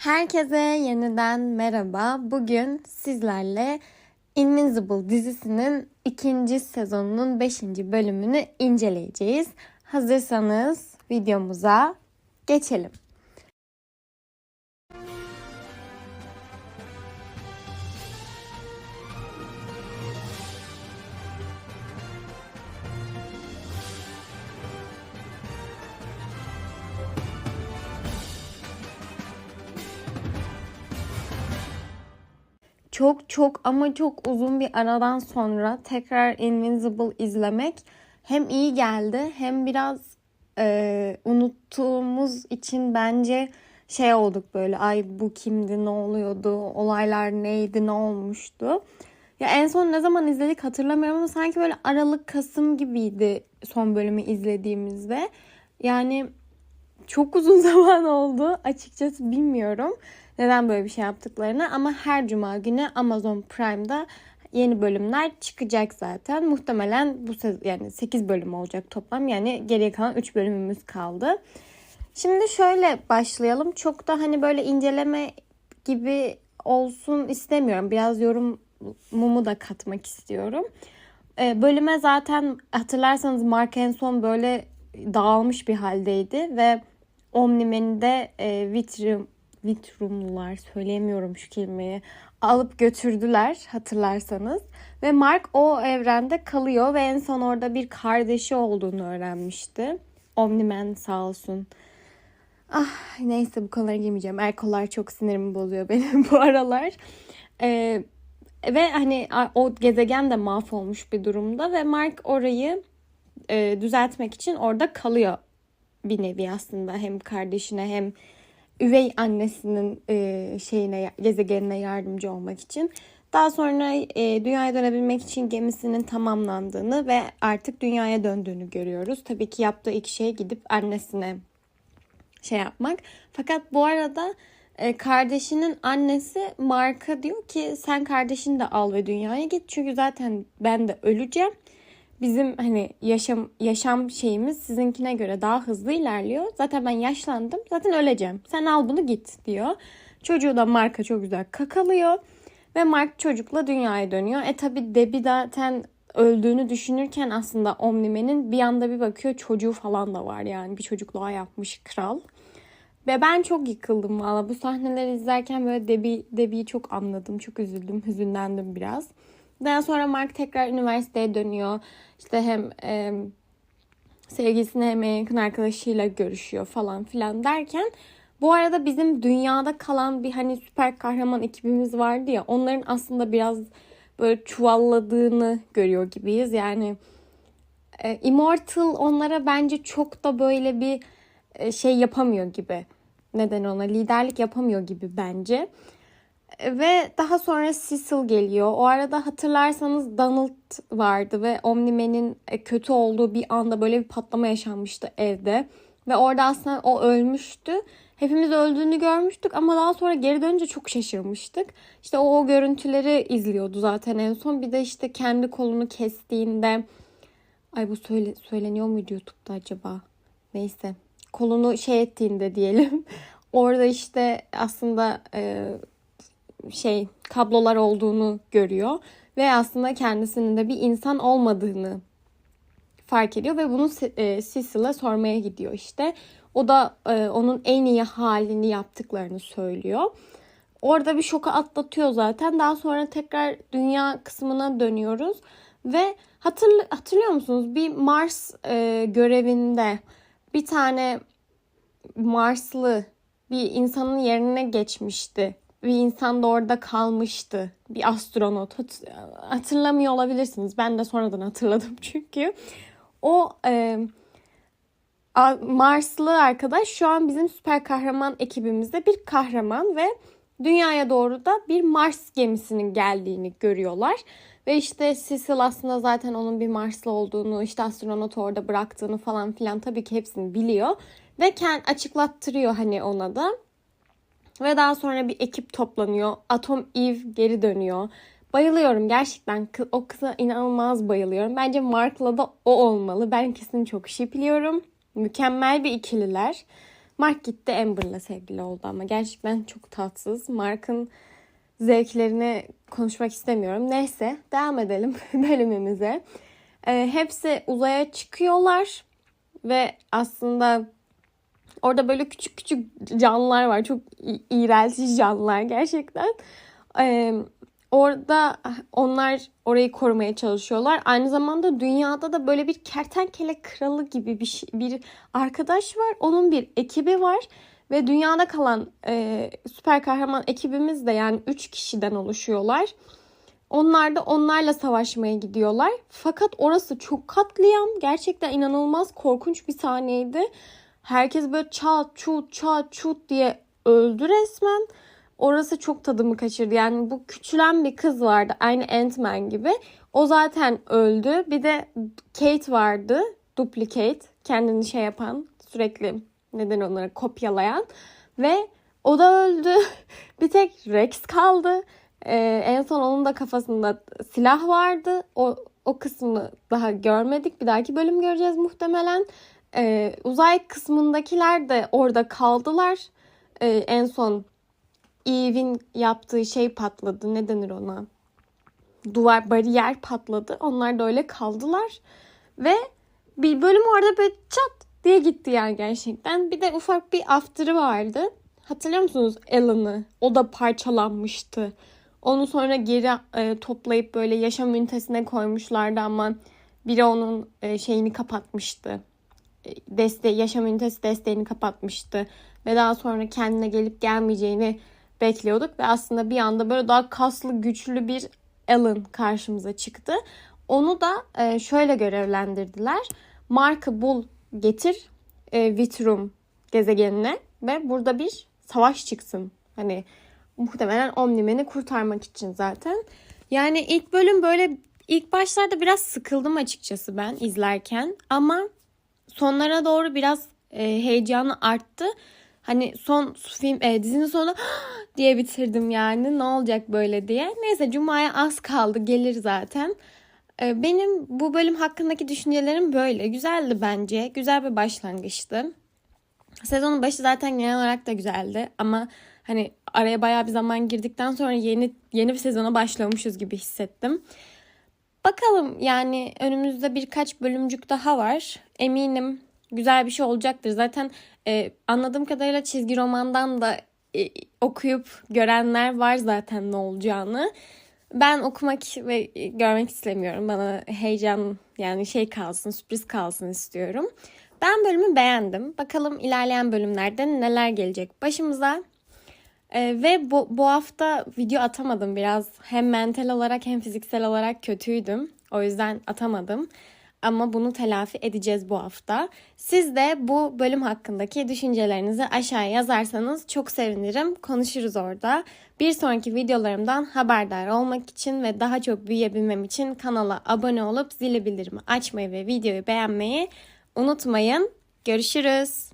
Herkese yeniden merhaba. Bugün sizlerle Invincible dizisinin ikinci sezonunun beşinci bölümünü inceleyeceğiz. Hazırsanız videomuza geçelim. Çok çok ama çok uzun bir aradan sonra tekrar Invincible izlemek hem iyi geldi hem biraz e, unuttuğumuz için bence şey olduk böyle ay bu kimdi ne oluyordu olaylar neydi ne olmuştu. Ya en son ne zaman izledik hatırlamıyorum ama sanki böyle Aralık Kasım gibiydi son bölümü izlediğimizde. Yani çok uzun zaman oldu açıkçası bilmiyorum neden böyle bir şey yaptıklarını ama her cuma günü Amazon Prime'da yeni bölümler çıkacak zaten. Muhtemelen bu yani 8 bölüm olacak toplam. Yani geriye kalan 3 bölümümüz kaldı. Şimdi şöyle başlayalım. Çok da hani böyle inceleme gibi olsun istemiyorum. Biraz yorumumu da katmak istiyorum. Ee, bölüme zaten hatırlarsanız Mark en son böyle dağılmış bir haldeydi ve Omnimen'i de e, Vitrium Vitrumlular söyleyemiyorum şu kelimeyi alıp götürdüler hatırlarsanız. Ve Mark o evrende kalıyor ve en son orada bir kardeşi olduğunu öğrenmişti. Omniman sağ olsun. Ah neyse bu konulara girmeyeceğim. Erkolar çok sinirimi bozuyor benim bu aralar. Ee, ve hani o gezegen de mahvolmuş bir durumda ve Mark orayı e, düzeltmek için orada kalıyor bir nevi aslında hem kardeşine hem üvey annesinin e, şeyine gezegenine yardımcı olmak için. Daha sonra e, dünyaya dönebilmek için gemisinin tamamlandığını ve artık dünyaya döndüğünü görüyoruz. Tabii ki yaptığı ilk şey gidip annesine şey yapmak. Fakat bu arada e, kardeşinin annesi Mark'a diyor ki sen kardeşini de al ve dünyaya git. Çünkü zaten ben de öleceğim bizim hani yaşam yaşam şeyimiz sizinkine göre daha hızlı ilerliyor. Zaten ben yaşlandım. Zaten öleceğim. Sen al bunu git diyor. Çocuğu da Mark'a çok güzel kakalıyor. Ve Mark çocukla dünyaya dönüyor. E tabi Debbie zaten öldüğünü düşünürken aslında Omnimen'in bir anda bir bakıyor çocuğu falan da var yani. Bir çocukluğa yapmış kral. Ve ben çok yıkıldım valla. Bu sahneleri izlerken böyle Debbie, Debbie'yi çok anladım. Çok üzüldüm, hüzünlendim biraz. Daha sonra Mark tekrar üniversiteye dönüyor. İşte hem e, sevgilisine hem yakın arkadaşıyla görüşüyor falan filan derken bu arada bizim dünyada kalan bir hani süper kahraman ekibimiz vardı ya onların aslında biraz böyle çuvalladığını görüyor gibiyiz. Yani e, Immortal onlara bence çok da böyle bir e, şey yapamıyor gibi. Neden ona liderlik yapamıyor gibi bence. Ve daha sonra Cecil geliyor. O arada hatırlarsanız Donald vardı ve Omnimen'in e, kötü olduğu bir anda böyle bir patlama yaşanmıştı evde. Ve orada aslında o ölmüştü. Hepimiz öldüğünü görmüştük ama daha sonra geri dönünce çok şaşırmıştık. İşte o, o görüntüleri izliyordu zaten en son. Bir de işte kendi kolunu kestiğinde ay bu söyle, söyleniyor muydu YouTube'da acaba? Neyse. Kolunu şey ettiğinde diyelim. Orada işte aslında e, şey kablolar olduğunu görüyor ve aslında kendisinin de bir insan olmadığını fark ediyor ve bunu e, Cecil'e sormaya gidiyor işte. O da e, onun en iyi halini yaptıklarını söylüyor. Orada bir şoka atlatıyor zaten. Daha sonra tekrar dünya kısmına dönüyoruz ve hatırl hatırlıyor musunuz? Bir Mars e, görevinde bir tane Marslı bir insanın yerine geçmişti bir insan da orada kalmıştı. Bir astronot. Hatırlamıyor olabilirsiniz. Ben de sonradan hatırladım çünkü. O e, Marslı arkadaş şu an bizim süper kahraman ekibimizde bir kahraman ve dünyaya doğru da bir Mars gemisinin geldiğini görüyorlar. Ve işte Cecil aslında zaten onun bir Marslı olduğunu, işte astronot orada bıraktığını falan filan tabii ki hepsini biliyor. Ve kend açıklattırıyor hani ona da. Ve daha sonra bir ekip toplanıyor. Atom Eve geri dönüyor. Bayılıyorum gerçekten. O kıza inanılmaz bayılıyorum. Bence Mark'la da o olmalı. Ben kesin çok şipliyorum. Mükemmel bir ikililer. Mark gitti Amber'la sevgili oldu ama gerçekten çok tatsız. Mark'ın zevklerini konuşmak istemiyorum. Neyse devam edelim bölümümüze. Ee, hepsi uzaya çıkıyorlar ve aslında orada böyle küçük küçük canlılar var. Çok i- iğreltici canlılar gerçekten. Ee, orada onlar orayı korumaya çalışıyorlar. Aynı zamanda dünyada da böyle bir kertenkele kralı gibi bir şey- bir arkadaş var. Onun bir ekibi var ve dünyada kalan e, süper kahraman ekibimiz de yani 3 kişiden oluşuyorlar. Onlar da onlarla savaşmaya gidiyorlar. Fakat orası çok katliam. Gerçekten inanılmaz korkunç bir sahneydi. Herkes böyle çat çut çat çut diye öldü resmen. Orası çok tadımı kaçırdı. Yani bu küçülen bir kız vardı. Aynı Ant-Man gibi. O zaten öldü. Bir de Kate vardı. Duplicate. Kendini şey yapan. Sürekli neden onları kopyalayan. Ve o da öldü. bir tek Rex kaldı. Ee, en son onun da kafasında silah vardı. O, o kısmını daha görmedik. Bir dahaki bölüm göreceğiz muhtemelen. Ee, uzay kısmındakiler de orada kaldılar. Ee, en son Eve'in yaptığı şey patladı. Ne denir ona? Duvar, bariyer patladı. Onlar da öyle kaldılar. Ve bir bölüm orada böyle çat diye gitti yani gerçekten. Bir de ufak bir after'ı vardı. Hatırlıyor musunuz Alan'ı? O da parçalanmıştı. Onu sonra geri e, toplayıp böyle yaşam ünitesine koymuşlardı ama biri onun e, şeyini kapatmıştı. Desteği, yaşam ünitesi desteğini kapatmıştı. Ve daha sonra kendine gelip gelmeyeceğini bekliyorduk. Ve aslında bir anda böyle daha kaslı, güçlü bir Alan karşımıza çıktı. Onu da e, şöyle görevlendirdiler. Mark'ı bul, getir e, Vitrum gezegenine ve burada bir savaş çıksın. Hani muhtemelen Omnimen'i kurtarmak için zaten. Yani ilk bölüm böyle ilk başlarda biraz sıkıldım açıkçası ben izlerken ama sonlara doğru biraz e, heyecanı arttı. Hani son film e, dizinin sonu diye bitirdim yani ne olacak böyle diye. Neyse Cuma'ya az kaldı gelir zaten. E, benim bu bölüm hakkındaki düşüncelerim böyle. Güzeldi bence. Güzel bir başlangıçtı. Sezonun başı zaten genel olarak da güzeldi ama hani araya bayağı bir zaman girdikten sonra yeni yeni bir sezona başlamışız gibi hissettim. Bakalım yani önümüzde birkaç bölümcük daha var. Eminim güzel bir şey olacaktır. Zaten e, anladığım kadarıyla çizgi romandan da e, okuyup görenler var zaten ne olacağını. Ben okumak ve görmek istemiyorum. Bana heyecan yani şey kalsın, sürpriz kalsın istiyorum. Ben bölümü beğendim. Bakalım ilerleyen bölümlerde neler gelecek başımıza. Ee, ve bu, bu hafta video atamadım biraz. Hem mental olarak hem fiziksel olarak kötüydüm. O yüzden atamadım. Ama bunu telafi edeceğiz bu hafta. Siz de bu bölüm hakkındaki düşüncelerinizi aşağıya yazarsanız çok sevinirim. Konuşuruz orada. Bir sonraki videolarımdan haberdar olmak için ve daha çok büyüyebilmem için kanala abone olup zili bildirimi açmayı ve videoyu beğenmeyi unutmayın. Görüşürüz.